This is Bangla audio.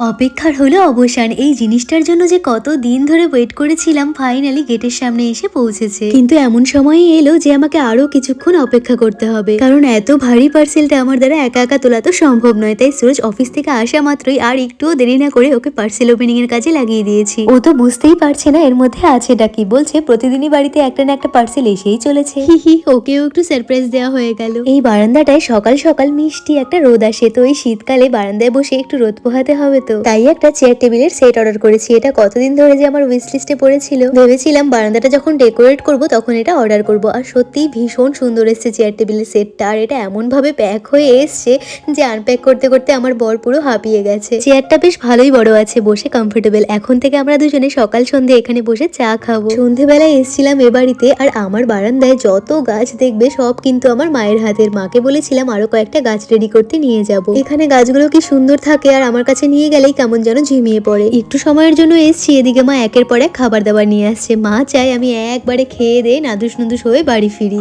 অপেক্ষার হলো অবসান। এই জিনিসটার জন্য যে কত দিন ধরে ওয়েট করেছিলাম ফাইনালি গেটের সামনে এসে পৌঁছেছে। কিন্তু এমন সময় এলো যে আমাকে আরও কিছুক্ষণ অপেক্ষা করতে হবে। কারণ এত ভারী পার্সেলটা আমার দ্বারা একা একা তোলা তো সম্ভব নয়। তাই সুরজ অফিস থেকে আসা মাত্রই আর একটুও দেরি না করে ওকে পার্সেল ওপেনিং এর কাজে লাগিয়ে দিয়েছি। ও তো বুঝতেই পারছে না এর মধ্যে আছেটা কি বলছে প্রতিদিনই বাড়িতে একটা না একটা পার্সেল এসেই চলেছে। হি হি ওকেও একটু সারপ্রাইজ দেওয়া হয়ে গেল। এই বারান্দাটায় সকাল সকাল মিষ্টি একটা রোদ আসে। তো এই শীতকালে বারান্দায় বসে একটু রোদ পোহাতে হবে তো। তাই একটা চেয়ার টেবিলের সেট অর্ডার করেছি। এটা কতদিন ধরে যে আমার উইশ লিস্টে পড়েছিল? ভেবেছিলাম বারান্দাটা যখন ডেকোরেট করব তখন এটা অর্ডার করব। আর সত্যি ভীষণ সুন্দর এসছে চেয়ার টেবিলের সেটটা আর এটা এমন ভাবে প্যাক হয়ে এসছে যে আনপ্যাক করতে করতে আমার বর পুরো হাঁপিয়ে গেছে। চেয়ারটা বেশ ভালোই বড় আছে, বসে কমফোর্টেবল এখন থেকে আমরা দুজনে সকাল সন্ধে এখানে বসে চা খাব। সন্ধেবেলায় এসেছিলাম এ বাড়িতে আর আমার বারান্দায় যত গাছ দেখবে সব কিন্তু আমার মায়ের হাতের। মাকে বলেছিলাম আরও কয়েকটা গাছ রেডি করতে নিয়ে যাব। এখানে গাছগুলো কি সুন্দর থাকে আর আমার কাছে নিয়ে গেলেই কেমন যেন ঝিমিয়ে পড়ে। একটু সময়ের জন্য এসছি, এদিকে মা একের পর এক খাবার দাবার নিয়ে আসছে। মা চায় আমি একবারে খেয়ে দিয়ে নাদুস নুদুস হয়ে বাড়ি ফিরি।